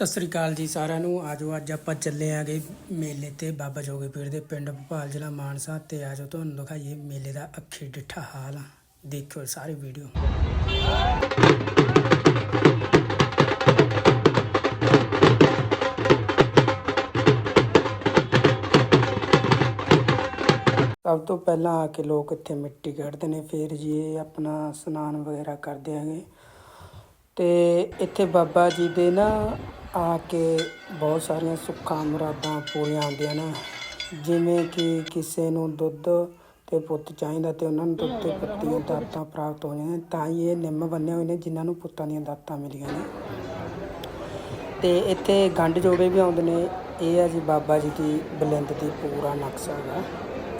ਸਤਿ ਸ੍ਰੀ ਅਕਾਲ ਜੀ ਸਾਰਿਆਂ ਨੂੰ। ਆਜੋ, ਅੱਜ ਆਪਾਂ ਚੱਲੇ ਆਂਗੇ ਮੇਲੇ ਤੇ ਬਾਬਾ ਜੋਗੀ ਪੀਰ ਦੇ ਪਿੰਡ ਭੋਪਾਲ ਜ਼ਿਲ੍ਹਾ ਮਾਨਸਾ ਤੇ ਆਜੋ ਤੁਹਾਨੂੰ ਦਿਖਾਈਏ ਮੇਲੇ ਦਾ ਅੱਖੀ ਡਿੱਠਾ ਹਾਲ। ਦੇਖਿਓ ਸਾਰੀ ਵੀਡੀਓ। ਸਭ ਤੋਂ ਪਹਿਲਾਂ ਆ ਕੇ ਲੋਕ ਇੱਥੇ ਮਿੱਟੀ ਕੱਢਦੇ ਨੇ, ਫਿਰ ਜੀ ਆਪਣਾ ਇਸ਼ਨਾਨ ਵਗੈਰਾ ਕਰਦੇ ਹੈਗੇ। ਤੇ ਇੱਥੇ ਬਾਬਾ ਜੀ ਦੇ ਨਾ ਆ ਕੇ ਬਹੁਤ ਸਾਰੀਆਂ ਸੁੱਖਾਂ, ਮੁਰਾਦਾਂ ਪੂਰੀਆਂ ਹੁੰਦੀਆਂ ਨੇ। ਜਿਵੇਂ ਕਿ ਕਿਸੇ ਨੂੰ ਦੁੱਧ ਤੇ ਪੁੱਤ ਚਾਹੀਦਾ ਤੇ ਉਹਨਾਂ ਨੂੰ ਦੁੱਧ ਤੇ ਪੱਤੀਆਂ ਦਾਤਾਂ ਪ੍ਰਾਪਤ ਹੋ ਜਾਂਦੀਆਂ ਤਾਂ ਹੀ ਇਹ ਨਿੰਮ ਬੰਨੇ ਹੋਏ ਨੇ, ਜਿਨ੍ਹਾਂ ਨੂੰ ਪੁੱਤਾਂ ਦੀਆਂ ਦਾਤਾਂ ਮਿਲੀਆਂ ਨੇ। ਤੇ ਇੱਥੇ ਗੰਢ ਜੋੜੇ ਵੀ ਆਉਂਦੇ ਨੇ। ਇਹ ਹੈ ਜੀ ਬਾਬਾ ਜੀ ਦੀ ਬਲਿੰਦ ਦੀ ਪੂਰਾ ਨਕਸ਼ਾ ਹੈਗਾ।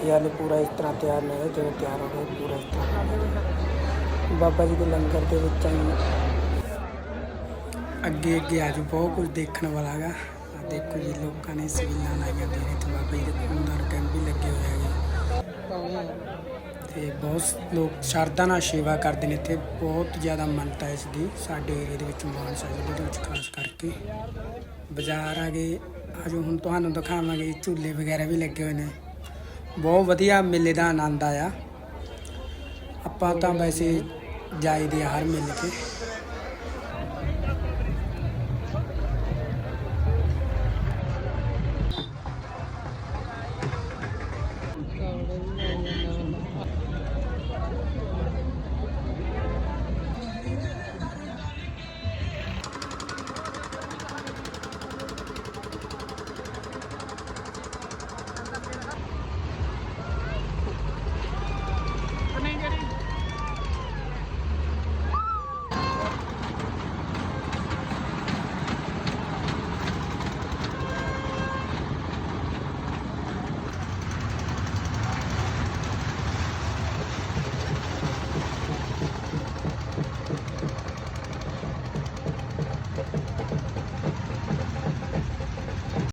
ਇਹ ਹਾਲੇ ਪੂਰਾ ਇਸ ਤਰ੍ਹਾਂ ਤਿਆਰ ਨਹੀਂ ਹੋਇਆ ਜਦੋਂ ਤਿਆਰ ਹੋ ਗਿਆ ਪੂਰਾ ਇਸ ਤਰ੍ਹਾਂ ਬਾਬਾ ਜੀ ਦੇ ਲੰਗਰ ਦੇ ਵਿੱਚ ਆਈ। ਅੱਗੇ ਅੱਗੇ ਆਜੋ ਬਹੁਤ ਕੁਝ ਦੇਖਣ ਵਾਲਾ ਹੈਗਾ। ਆ ਦੇਖੋ ਜੀ, ਲੋਕਾਂ ਨੇ ਸਬੀਲਾਂ ਲਾਈਆਂ ਦੀਆਂ ਨੇ ਤੇ ਬਾਬਾ ਜੀ ਦੇ ਖੂਨਦਾਨ ਕੈਂਪ ਵੀ ਲੱਗੇ ਹੋਏ ਹੈਗੇ। ਤੇ ਬਹੁਤ ਲੋਕ ਸ਼ਰਧਾ ਨਾਲ ਸੇਵਾ ਕਰਦੇ ਨੇ ਇੱਥੇ, ਬਹੁਤ ਜ਼ਿਆਦਾ ਮੰਨਤਾ ਇਸ ਦੀ ਸਾਡੇ ਏਰੀਏ ਦੇ ਵਿੱਚ ਮਾਨਸਾ ਜ਼ਿਲ੍ਹੇ ਦੇ ਵਿੱਚ, ਖਾਸ ਕਰਕੇ। ਬਾਜ਼ਾਰ ਆ ਗਏ ਆਜੋ ਹੁਣ ਤੁਹਾਨੂੰ ਦਿਖਾਵਾਂਗੇ, ਝੂਲੇ ਵਗੈਰਾ ਵੀ ਲੱਗੇ ਹੋਏ ਨੇ। ਬਹੁਤ ਵਧੀਆ ਮੇਲੇ ਦਾ ਆਨੰਦ ਆਇਆ। ਆਪਾਂ ਤਾਂ ਵੈਸੇ ਜਾਈਦੇ ਆ ਹਰ ਮੇਲੇ ਤੇ।